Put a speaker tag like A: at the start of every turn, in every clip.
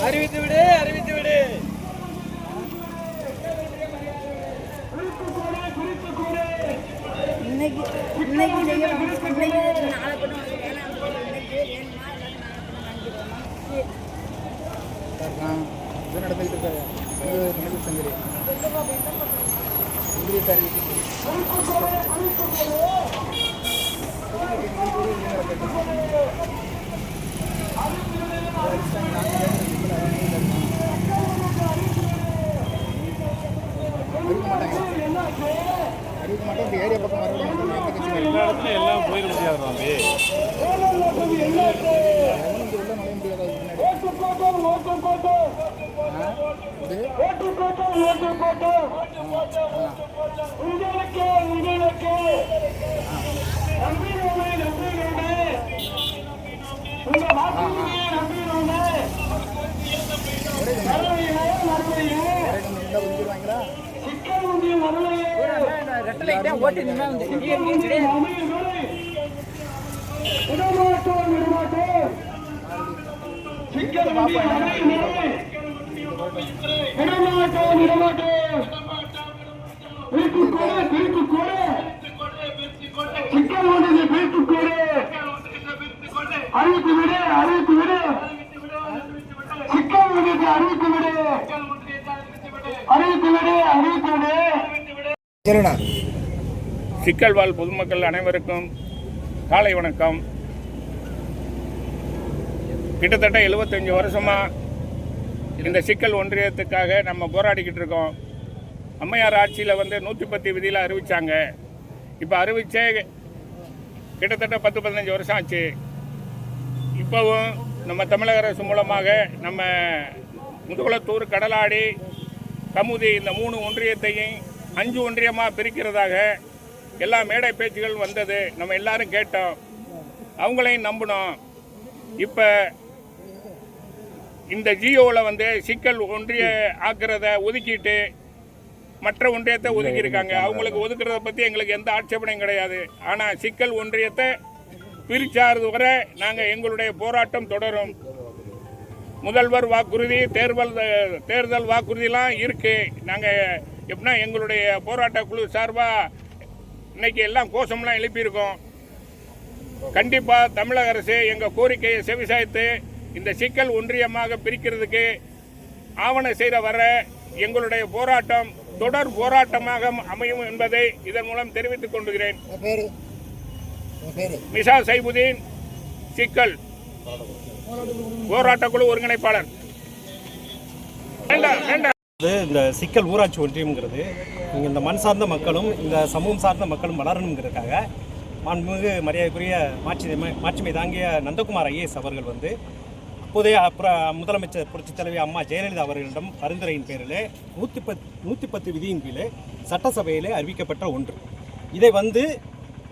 A: அறிவித்து விடு. அறிவித்து விடு
B: இன்னைக்கு இன்னைக்கு செய்யணும். இன்னைக்கு நாளை இன்னைக்கு
C: இது நடந்துகிட்டு மனித சங்கரி அறிவித்து உங்களுக்கு உங்களுக்கு நம்பி
D: நம்பி நம்பி உங்க விடமாட்டோம் விடமாட்டோம் சிக்கல்
C: விடமாட்டோம் விடமாட்டோம் உள்ள கூட முடியாது கூட சிக்கல் ஒன்று இது கூட
E: அறிவித்து விடு அறிவித்து விடு. சிக்கல் ஒன்று அறிவித்து விடு. அறிவித்து விடு அறிவித்து விடு.
D: சிக்கல்வால் பொதுமக்கள் அனைவருக்கும் காலை வணக்கம். கிட்டத்தட்ட எழுபத்தஞ்சி வருஷமாக இந்த சிக்கல் ஒன்றியத்துக்காக நம்ம போராடிக்கிட்டு இருக்கோம். அம்மையார் ஆட்சியில் வந்து நூற்றி பத்து விதியில் அறிவிச்சாங்க. இப்போ அறிவித்தே கிட்டத்தட்ட பத்து பதினஞ்சு வருஷம் ஆச்சு. இப்போவும் நம்ம தமிழக அரசு மூலமாக நம்ம முதுகுளத்தூர் கடலாடி கமுதி இந்த மூணு ஒன்றியத்தையும் அஞ்சு ஒன்றியமாக பிரிக்கிறதாக எல்லா மேடை பேச்சுகள் வந்தது. நம்ம எல்லாரும் கேட்டோம். அவங்களையும் நம்பினோம். இப்போ இந்த ஜியோவில் வந்து சிக்கல் ஒன்றிய ஆக்கிறத ஒதுக்கிட்டு மற்ற ஒன்றியத்தை ஒதுக்கியிருக்காங்க. அவங்களுக்கு ஒதுக்குறத பற்றி எங்களுக்கு எந்த ஆட்சேபனையும் கிடையாது. ஆனால் சிக்கல் ஒன்றியத்தை பிரிச்சாறது வரை நாங்கள் எங்களுடைய போராட்டம் தொடரும். முதல்வர் வாக்குறுதி தேர்தல் தேர்தல் வாக்குறுதிலாம் இருக்கு. நாங்கள் எப்படின்னா எங்களுடைய போராட்ட குழு சார்பாக இன்னைக்கு எல்லாம் கோஷம்லாம் எழுப்பியிருக்கோம். கண்டிப்பாக தமிழக அரசு எங்கள் கோரிக்கையை செவிசாய்த்து இந்த சிக்கல் ஒன்றியமாக பிரிக்கிறதுக்கு ஆவணம் செய்கிற வர எங்களுடைய போராட்டம் தொடர் போராட்டமாக அமையும் என்பதை இதன் மூலம் தெரிவித்துக் கொண்டுகிறேன் மிசா சைபுதீன் சிக்கல். போராட்ட குழு ஒருங்கிணைப்பாளர். வேண்டாம் வேண்டாம்
F: இந்த சிக்கல் ஊராட்சி ஒன்றியம்ங்கிறது. இங்கே இந்த மண் சார்ந்த மக்களும் இந்த சமூகம் சார்ந்த மக்களும் வளரணுங்கிறதுக்காக மாண்புமிகு மரியாதைக்குரிய மாட்சி மாட்சிமை தாங்கிய நந்தகுமார் ஐஏஎஸ் அவர்கள் வந்து அப்போதைய முதலமைச்சர் புரட்சித் தலைவி அம்மா ஜெயலலிதா அவர்களிடம் பரிந்துரையின் பேரில் நூற்றி பத் நூற்றி பத்து விதியின் கீழே சட்டசபையிலே அறிவிக்கப்பட்ட ஒன்று. இதை வந்து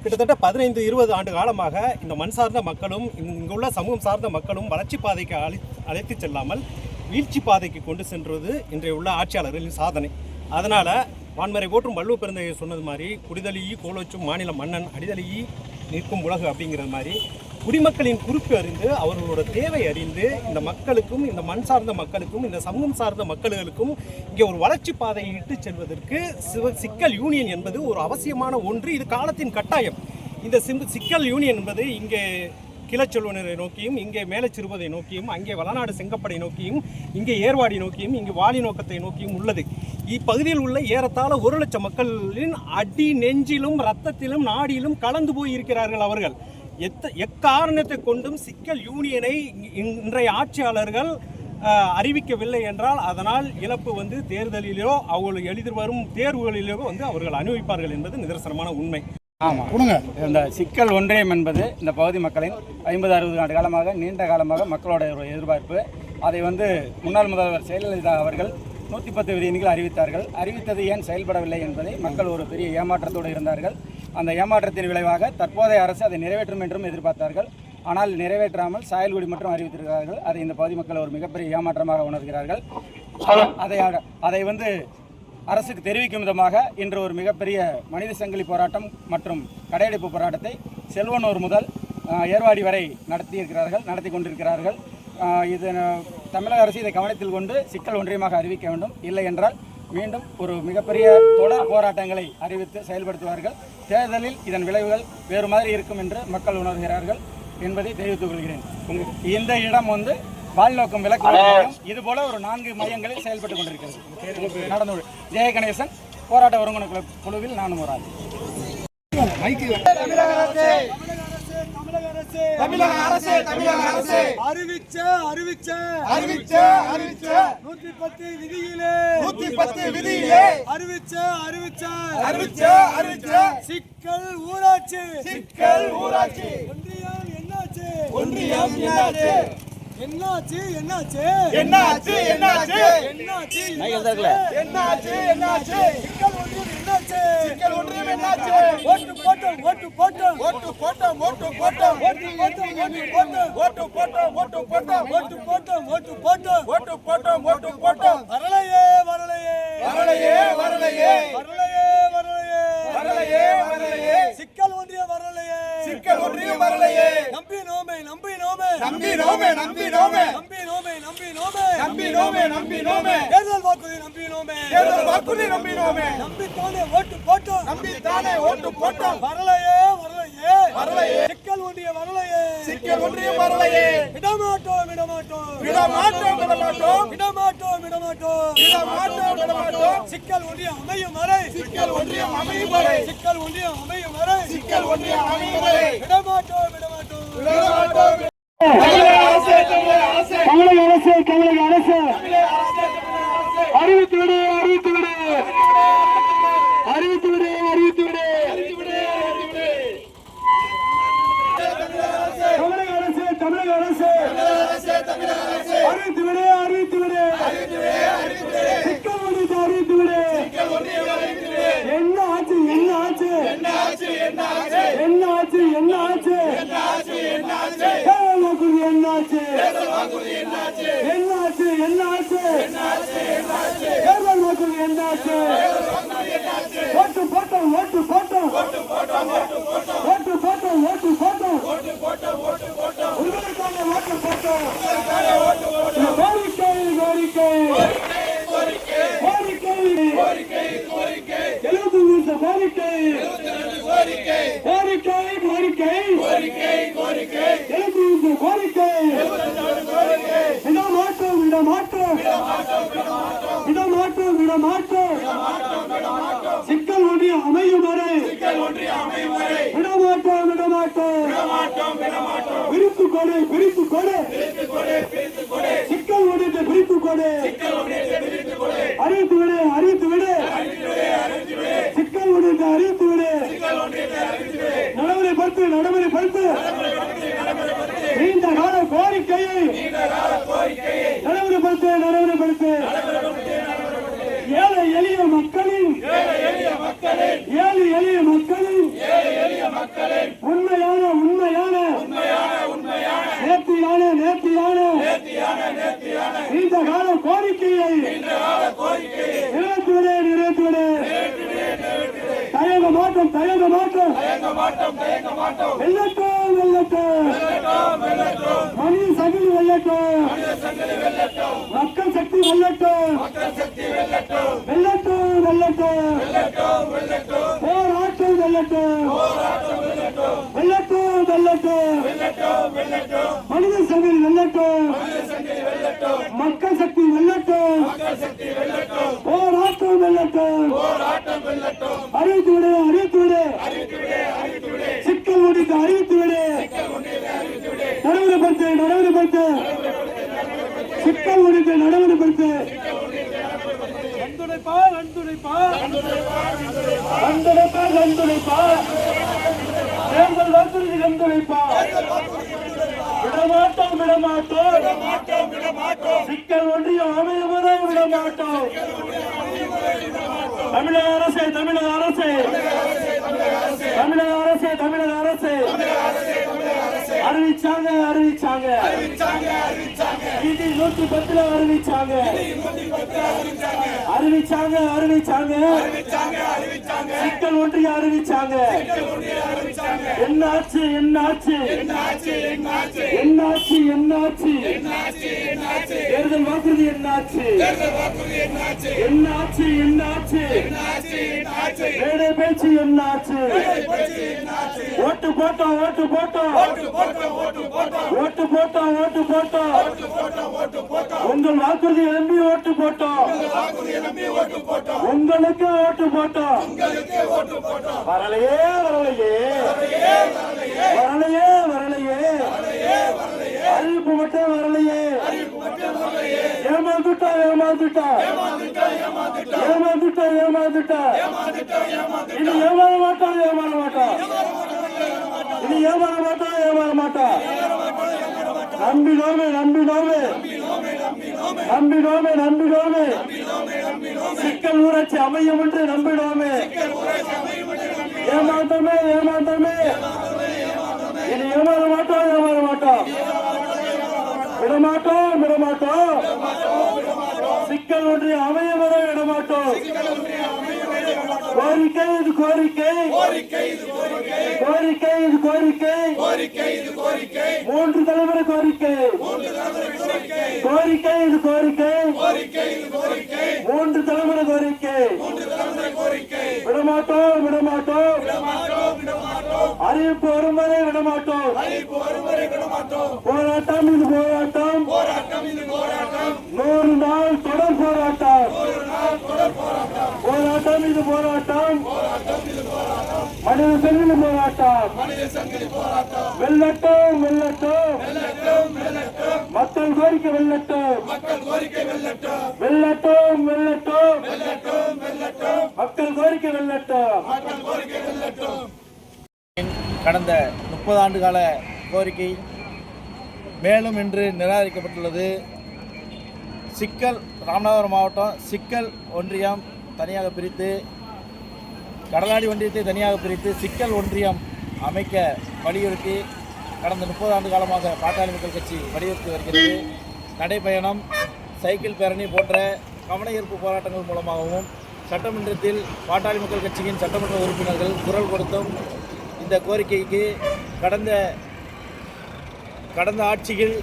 F: கிட்டத்தட்ட பதினைந்து இருபது ஆண்டு காலமாக இந்த மண் சார்ந்த மக்களும் இங்குள்ள சமூகம் சார்ந்த மக்களும் வளர்ச்சி பாதைக்கு அழை அழைத்து செல்லாமல் வீழ்ச்சி பாதைக்கு கொண்டு சென்றது இன்றைய உள்ள ஆட்சியாளர்களின் சாதனை. அதனால் வான்மறை போற்றும் வள்ளுவ பிறந்தையை சொன்னது மாதிரி குடிதலியி கோலோச்சும் மாநில மன்னன் அடிதலியி நிற்கும் உலகு அப்படிங்கிற மாதிரி குடிமக்களின் குறிப்பு அறிந்து அவர்களோட தேவை அறிந்து இந்த மக்களுக்கும் இந்த மண் சார்ந்த மக்களுக்கும் இந்த சமூகம் சார்ந்த மக்களுக்கும் இங்கே ஒரு வளர்ச்சி பாதையை இட்டு செல்வதற்கு சிவ சிக்கல் யூனியன் என்பது ஒரு அவசியமான ஒன்று. இது காலத்தின் கட்டாயம். இந்த சிம் சிக்கல் யூனியன் என்பது இங்கே கிளச்செல்வனரை நோக்கியும் இங்கே மேலச்சிறுவதை நோக்கியும் அங்கே வளநாடு செங்கப்படை நோக்கியும் இங்கே ஏர்வாடி நோக்கியும் இங்கே வாலி நோக்கத்தை நோக்கியும் உள்ளது. இப்பகுதியில் உள்ள ஏறத்தாழ ஒரு லட்சம் மக்களின் அடி நெஞ்சிலும் ரத்தத்திலும் நாடியிலும் கலந்து போய் இருக்கிறார்கள் அவர்கள். எத்த எக்காரணத்தை கொண்டும் சிக்கல் யூனியனை இன்- இன்றைய ஆட்சியாளர்கள் அறிவிக்கவில்லை என்றால் அதனால் இழப்பு வந்து தேர்தலிலோ அவங்களுக்கு எதிர்வரும் தேர்வுகளிலோ வந்து அவர்கள் அனுபவிப்பார்கள் என்பது நிதர்சனமான உண்மை.
G: ஆமாம்
C: கொடுங்க
G: இந்த சிக்கல் ஒன்றியம் என்பது இந்த பகுதி மக்களின் ஐம்பது அறுபது ஆண்டு காலமாக நீண்ட காலமாக மக்களோட ஒரு எதிர்பார்ப்பு. அதை வந்து முன்னாள் முதல்வர் ஜெயலலிதா அவர்கள் நூற்றி பத்து விதிகள் அறிவித்தார்கள். அறிவித்தது ஏன் செயல்படவில்லை என்பதை மக்கள் ஒரு பெரிய ஏமாற்றத்தோடு இருந்தார்கள். அந்த ஏமாற்றத்தின் விளைவாக தற்போதைய அரசு அதை நிறைவேற்றும் என்றும் எதிர்பார்த்தார்கள். ஆனால் நிறைவேற்றாமல் சாயல்குடி மட்டும் அறிவித்திருக்கிறார்கள். அதை இந்த பகுதி மக்கள் ஒரு மிகப்பெரிய ஏமாற்றமாக உணர்கிறார்கள். அதை அதை வந்து அரசுக்கு தெரிவிக்கும் விதமாக இன்று ஒரு மிகப்பெரிய மனித சங்கிலி போராட்டம் மற்றும் கடையடைப்பு போராட்டத்தை செல்வனூர் முதல் ஏர்வாடி வரை நடத்தி இருக்கிறார்கள் நடத்தி கொண்டிருக்கிறார்கள். இது தமிழக அரசு இதை கவனத்தில் கொண்டு சிக்கல் ஒன்றியமாக அறிவிக்க வேண்டும். இல்லை என்றால் மீண்டும் ஒரு மிகப்பெரிய தொடர் போராட்டங்களை அறிவித்து செயல்படுத்துவார்கள். தேர்தலில் இதன் விளைவுகள் வேறு மாதிரி இருக்கும் என்று மக்கள் உணர்கிறார்கள் என்பதை தெரிவித்துக் கொள்கிறேன். இந்த இடம் வந்து பால்நோக்கம் விளக்கு மையம் இது போல ஒரு நான்கு மையங்களில் செயல்பட்டு கொண்டிருக்கிறது. நடந்து ஜெய கணேசன் போராட்ட ஒருங்கிணை குழு- குழுவில் நானும் ஒரு ஆள்.
C: மைக்கு
E: தமிழக அரசு தமிழக அரசு. அறிவிச்ச அறிவிச்ச. அறிவிச்ச அறிவிச்ச. நூத்தி பத்து விதியிலே. நூத்தி பத்து விதியிலே. அறிவிச்ச அறிவிச்ச. அறிவிச்ச அறிவிச்ச. சிக்கல் ஊராட்சி. சிக்கல் ஊராட்சி. ஒன்றியம் என்னாச்சு? ஒன்றியம் என்னாச்சு? என்னாச்சு என்னாச்சு? என்னாச்சு என்னாச்சு? என்னாச்சு என்னாச்சு? என்னாச்சு சிக்கல் ஒன்றியம் என்னாச்சு? சிக்கல் ஒன்றியம் என்னாச்சு? ஓட்டு போட்டோம் ஓட்டு போட்டோம். ஓட்டு போட்டோம் ஓட்டு போட்டோம். ஓட்டு போட்டோம் ஓட்டு போட்டோம். ஓட்டு போட்டோம் ஓட்டு போட்டோம். ஓட்டு போட்டோம் ஓட்டு போட்டோம். ஓட்டு போட்டோம் ஓட்டு போட்டோம். வரலையே வரலையே. வரலையே வரலையே. வரலையே வரலையே. வரலையே வரலையே. சிக்கல் ஒன்றியம் வரலையே. சிக்கல் ஒன்றியம் வரலையே. நம்பி நோமே நம்பி நோமே நம்பி நோமே நம்பி நோமே நம்பி நோமே நம்பி நோமே நம்பி நோமே நம்பி நோமே தேர்தல் வாக்குறுதி நம்பி நோமே தேர்தல் வாக்குறுதி நம்பி நோமே நம்பி தானே ஓட்டு போட்டோம். நம்பி தானே ஓட்டு போட்டோம். வரலையே வரலையே. வரலையே. சிக்கல் ஒன்றிய வரலையே. ஒன்றிய வரலையே விடமாட்டோம் விடமாட்டோம் விடமாட்டோம் விடமாட்டோம் விடமாட்டோம் விடமாட்டோம் விடமாட்டோம் விடமாட்டோம் சிக்கல் ஒன்றியம் அமையும் வரை. சிக்கல் ஒன்றியம் அமையும் வரை. சிக்கல் ஒன்றியம் அமையும் வரை. சிக்கல் ஒன்றியம் அமையும் வரை. விடமாட்டோம் விடமாட்டோம் விடமாட்டோம் தமிழக அரசு தமிழக அரசு அறிவித்து விடு அறிவித்து விடு por கோரிக்கை இடமாற்றம் இடமாற்றம் இடமாற்றம் இடமாற்றம் சிக்கல் ஒன்றி அமையும் வரை இடமாற்றம் இடமாற்றம் பிரித்து கொடு பிரித்து கொடு சிக்கல் ஒன்றிய பிரித்து கொடு அறிவித்து விடு அறிவித்து விடு சிக்கல் ஒன்றிய அறிவித்து விடு நடைமுறைப்படுத்து நடைமுறைப்படுத்து நீண்ட கால கோரிக்கையை மாட்டோம் தயங்க மாட்டோம். வெல்லட்டும் வெல்லட்டும் வெல்லட்டும் மணி சங்கிலி வெல்லட்டும் மக்கள் சக்தி வெல்லட்டும் மக்கள் சக்தி வெல்லட்டும் வெல்லட்டும் வெல்லட்டும் வெல்லட்டும் வெல்லட்டும் போராட்டம் வெல்லட்டும் போராட்டம் வெல்லட்டும் வெல்லட்டும் மனித சக்தி வெல்லட்டும் மக்கள் சக்தி வெல்லட்டும் போராட்டம் வெள்ளட்டும் அறிவித்து விடு அறிவித்து விடு. சிக்கல் முடித்து அறிவித்து விடு. நடைமுறைப்படுத்து நடைமுறைப்படுத்து. சிக்கல் முடித்து நடைமுறைப்படுத்து. தேர்தல் வாக்குறுதி விடமாட்டோம் விடமாட்டோம். சிக்கல் ஒன்றியம் அமையும் வரை விடமாட்டோம் தமிழக அரசு தமிழக அரசு. தமிழக அரசு தமிழக அரசு. அறிவிச்சாங்க அறிவிச்சாங்க. விதி நூத்தி பத்துல அறிவிச்சாங்க. அறிவிச்சாங்க அறிவிச்சாங்க. சிக்கல் ஒன்றிய அறிவிச்சாங்க. என்னாச்சு என்னாச்சு? என்னாச்சு என்னாச்சு? தேர்தல் வாக்குறுதி என்னாச்சு? என்னாச்சு? என்னாச்சு மேடை பேச்சு என்னாச்சு? ஓட்டு போட்டோம் ஓட்டு போட்டோம். ஓட்டு போட்டோம் ஓட்டு போட்டோம். உங்கள் வாக்குறுதி நம்பி ஓட்டு போட்டோம். உங்களுக்கு ஓட்டு போட்டோம். வரலையே. வரலையே வரலையே வரலையே அறிவிப்பு மட்டும் வரலையே. ஏமாந்துட்டா ஏமாந்துட்டா. ஏமாந்துட்டா ஏமாந்துட்டா. இனி ஏமாற மாட்டா ஏமாற மாட்டா. இனி ஏமாற மாட்டா ஏமாற மாட்டா. நம்பினோமே நம்பினோமே நம்பினோமே நம்பினோமே சிக்கல் ஊராட்சி அமையும் என்று நம்பினோமே ஏமாத்தமே ஏமாத்தமே. இது ஏமாற மாட்டோம் ஏமாற மாட்டோம் விடமாட்டோம் விடமாட்டோம். சிக்கல் ஒன்றை அமைய வர விடமாட்டோம். கோரிக்கை இது கோரிக்கை. கோரிக்கை இது கோரிக்கை. மூன்று தலைமுறை கோரிக்கை. கோரிக்கை இது கோரிக்கை. மூன்று தலைமுறை கோரிக்கை. விடமாட்டோம் அறிவிப்பு வரும் வரை விடமாட்டோம். போராட்டம் இது போராட்டம். நூறு நாள் தொடர் போராட்டம். போராட்டம். இது போராட்டம். மனித சங்கிலி போராட்டம். வெள்ளட்டும் வெள்ளட்டும் மக்கள் கோரிக்கை வெள்ளட்டும் வெள்ளட்டும் வெள்ளட்டும் மக்கள் கோரிக்கை வெள்ளட்டும்
A: கடந்த முப்பது ஆண்டு கால கோரிக்கை. மேலும் இன்று நிராகரிக்கப்பட்டுள்ளது. சிக்கல் ராமநாதபுரம் மாவட்டம் சிக்கல் ஒன்றியம் தனியாக பிரித்து கடலாடி ஒன்றியத்தை தனியாக பிரித்து சிக்கல் ஒன்றியம் அமைக்க வலியுறுத்தி கடந்த முப்பது ஆண்டு காலமாக பாட்டாளி மக்கள் கட்சி வலியுறுத்தி வருகிறது. நடைப்பயணம் சைக்கிள் பேரணி போன்ற கவனஈர்ப்பு போராட்டங்கள் மூலமாகவும் சட்டமன்றத்தில் பாட்டாளி மக்கள் கட்சியின் சட்டமன்ற உறுப்பினர்கள் குரல் கொடுத்தும் இந்த கோரிக்கைக்கு கடந்த கடந்த ஆட்சியில்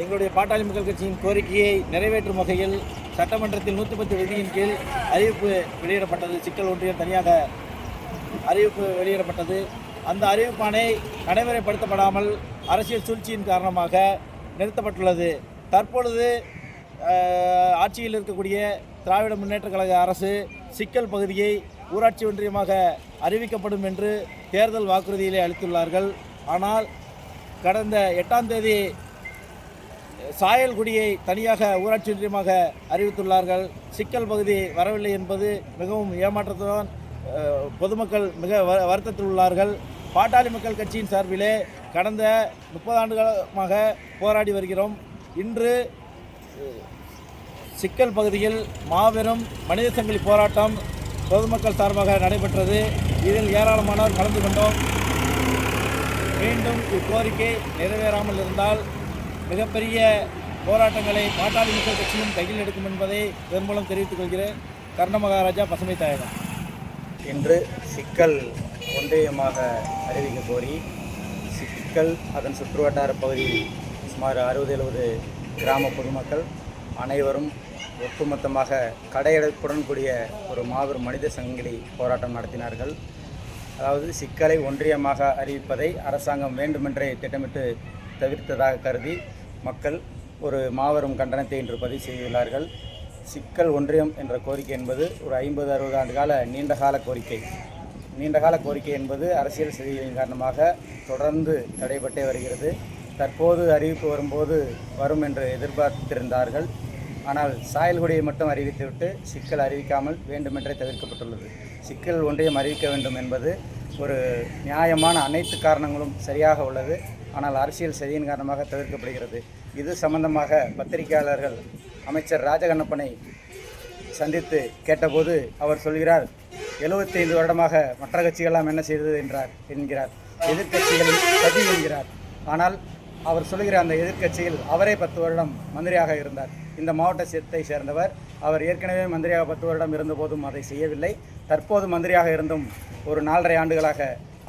A: எங்களுடைய பாட்டாளி மக்கள் கட்சியின் கோரிக்கையை நிறைவேற்றும் வகையில் சட்டமன்றத்தில் நூற்றி பத்து விதியின் கீழ் அறிவிப்பு வெளியிடப்பட்டது. சிக்கல் ஒன்றியம் தனியாக அறிவிப்பு வெளியிடப்பட்டது. அந்த அறிவிப்பானை நடைமுறைப்படுத்தப்படாமல் அரசியல் சூழ்ச்சியின் காரணமாக நிறுத்தப்பட்டுள்ளது. தற்பொழுது ஆட்சியில் இருக்கக்கூடிய திராவிட முன்னேற்றக் கழக அரசு சிக்கல் பகுதியை ஊராட்சி ஒன்றியமாக அறிவிக்கப்படும் என்று தேர்தல் வாக்குறுதியிலே அளித்துள்ளார்கள். ஆனால் கடந்த எட்டாம் தேதி சாயல்குடியை தனியாக ஊராட்சி ஒன்றியமாக அறிவித்துள்ளார்கள். சிக்கல் பகுதி வரவில்லை என்பது மிகவும் ஏமாற்றத்துடன் பொதுமக்கள் மிக வ- வருத்தத்தில் உள்ளார்கள். பாட்டாளி மக்கள் கட்சியின் சார்பிலே கடந்த முப்பது ஆண்டுகாலமாக போராடி வருகிறோம். இன்று சிக்கல் பகுதியில் மாபெரும் மனித சங்கிலி போராட்டம் பொதுமக்கள் சார்பாக நடைபெற்றது. இதில் ஏராளமானோர் கலந்து கொண்டோம். மீண்டும் இக்கோரிக்கை நிறைவேறாமல் இருந்தால் மிகப்பெரிய போராட்டங்களை பாட்டாளி மக்கள் கட்சியும் கையில் எடுக்கும் என்பதை இதன் மூலம் தெரிவித்துக் கொள்கிறேன். கர்ண மகாராஜா பசுமை தாயகம்.
H: இன்று சிக்கல் ஒன்றியமாக அறிவிக்க கோரி சிக்கல் அதன் சுற்றுவட்டார பகுதியில் சுமார் அறுபது எழுபது கிராம பொதுமக்கள் அனைவரும் ஒட்டுமொத்தமாக கடையடைப்புடன் கூடிய ஒரு மாபெரும் மனித சங்கிலி போராட்டம் நடத்தினார்கள். அதாவது சிக்கலை ஒன்றியமாக அறிவிப்பதை அரசாங்கம் வேண்டுமென்றே திட்டமிட்டு தவிர்த்ததாக கருதி மக்கள் ஒரு மாபெரும் கண்டனத்தை இன்று பதிவு செய்துள்ளார்கள். சிக்கல் ஒன்றியம் என்ற கோரிக்கை என்பது ஒரு ஐம்பது அறுபது ஆண்டு கால நீண்டகால கோரிக்கை. நீண்டகால கோரிக்கை என்பது அரசியல் செய்திகளின் காரணமாக தொடர்ந்து தடைபட்டே வருகிறது. தற்போது அறிவிப்பு வரும்போது வரும் என்று எதிர்பார்த்திருந்தார்கள். ஆனால் சாயல்குடியை மட்டும் அறிவித்துவிட்டு சிக்கல் அறிவிக்காமல் வேண்டுமென்றே தவிர்க்கப்பட்டுள்ளது. சிக்கல் ஒன்றையும் அறிவிக்க வேண்டும் என்பது ஒரு நியாயமான அனைத்து காரணங்களும் சரியாக உள்ளது. ஆனால் அரசியல் சதியின் காரணமாக தவிர்க்கப்படுகிறது. இது சம்பந்தமாக பத்திரிகையாளர்கள் அமைச்சர் ராஜகண்ணப்பனை சந்தித்து கேட்டபோது அவர் சொல்கிறார் 75 வருடமாக மற்ற கட்சிகளெல்லாம் என்ன செய்தது என்றார் என்கிறார். எதிர்கட்சிகளில் சதி என்கிறார். ஆனால் அவர் சொல்கிற அந்த எதிர்க்கட்சியில் அவரே பத்து வருடம் மந்திரியாக இருந்தார். இந்த மாவட்டத்தை சேர்ந்தவர். அவர் ஏற்கனவே மந்திரியாக பத்து வருடம் இருந்தபோதும் அதை செய்யவில்லை. தற்போது மந்திரியாக இருந்தும் ஒரு நாலரை ஆண்டுகளாக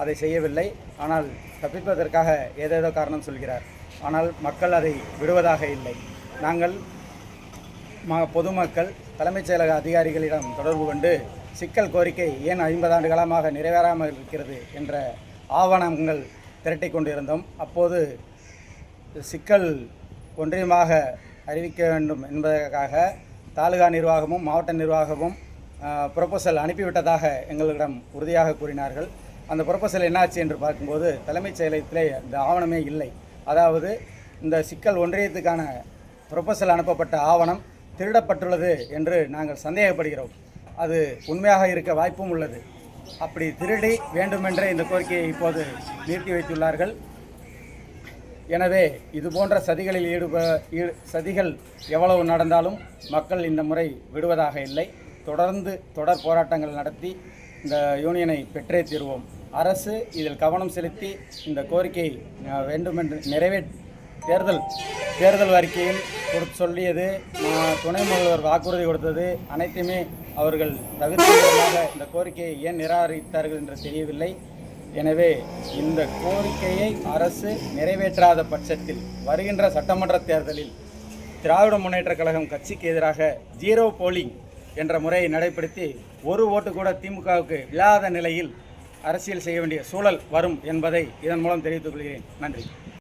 H: அதை செய்யவில்லை. ஆனால் தப்பிப்பதற்காக ஏதேதோ காரணம் சொல்கிறார். ஆனால் மக்கள் அதை விடுவதாக இல்லை. நாங்கள் ம பொதுமக்கள் தலைமைச் செயலக அதிகாரிகளிடம் தொடர்பு கொண்டு சிக்கல் கோரிக்கை ஏன் ஐம்பது ஆண்டு காலமாக நிறைவேறாமல் இருக்கிறது என்ற ஆவணங்கள் திரட்டி கொண்டிருந்தோம். அப்போது சிக்கல் ஒன்றியமாக அறிவிக்க வேண்டும் என்பதற்காக தாலுகா நிர்வாகமும் மாவட்ட நிர்வாகமும் ப்ரொபோசல் அனுப்பிவிட்டதாக எங்களிடம் உறுதியாக கூறினார்கள். அந்த ப்ரொபோசல் என்னாச்சு என்று பார்க்கும்போது தலைமைச் செயலகத்திலே இந்த ஆவணமே இல்லை. அதாவது இந்த சிக்கல் ஒன்றியத்துக்கான ப்ரொபோசல் அனுப்பப்பட்ட ஆவணம் திருடப்பட்டுள்ளது என்று நாங்கள் சந்தேகப்படுகிறோம். அது உண்மையாக இருக்க வாய்ப்பும் உள்ளது. அப்படி திருடி வேண்டுமென்றே இந்த கோரிக்கையை இப்போது நிறுத்தி வைத்துள்ளார்கள். எனவே இது போன்ற சதிகளில் ஈடுப ஈடு சதிகள் எவ்வளவு நடந்தாலும் மக்கள் இந்த முறை விடுவதாக இல்லை. தொடர்ந்து தொடர் போராட்டங்கள் நடத்தி இந்த யூனியனை பெற்றே தீர்வோம். அரசு இதில் கவனம் செலுத்தி இந்த கோரிக்கை வேண்டுமென்று நிறைவே தேர்தல் தேர்தல் அறிக்கையில் கொடுத்து சொல்லியது துணை முதல்வர் வாக்குறுதி கொடுத்தது அனைத்துமே அவர்கள் தவிர்த்து இந்த கோரிக்கையை ஏன் நிராகரித்தார்கள் என்று தெரியவில்லை. எனவே இந்த கோரிக்கையை அரசு நிறைவேற்றாத பட்சத்தில் வருகின்ற சட்டமன்ற தேர்தலில் திராவிட முன்னேற்றக் கழகம் கட்சிக்கு எதிராக ஜீரோ போலிங் என்ற முறையை நடைபெறுத்தி ஒரு ஓட்டு கூட திமுகவுக்கு இல்லாத நிலையில் அரசியல் செய்ய வேண்டிய சூழல் வரும் என்பதை இதன் மூலம் தெரிவித்துக் கொள்கிறேன். நன்றி.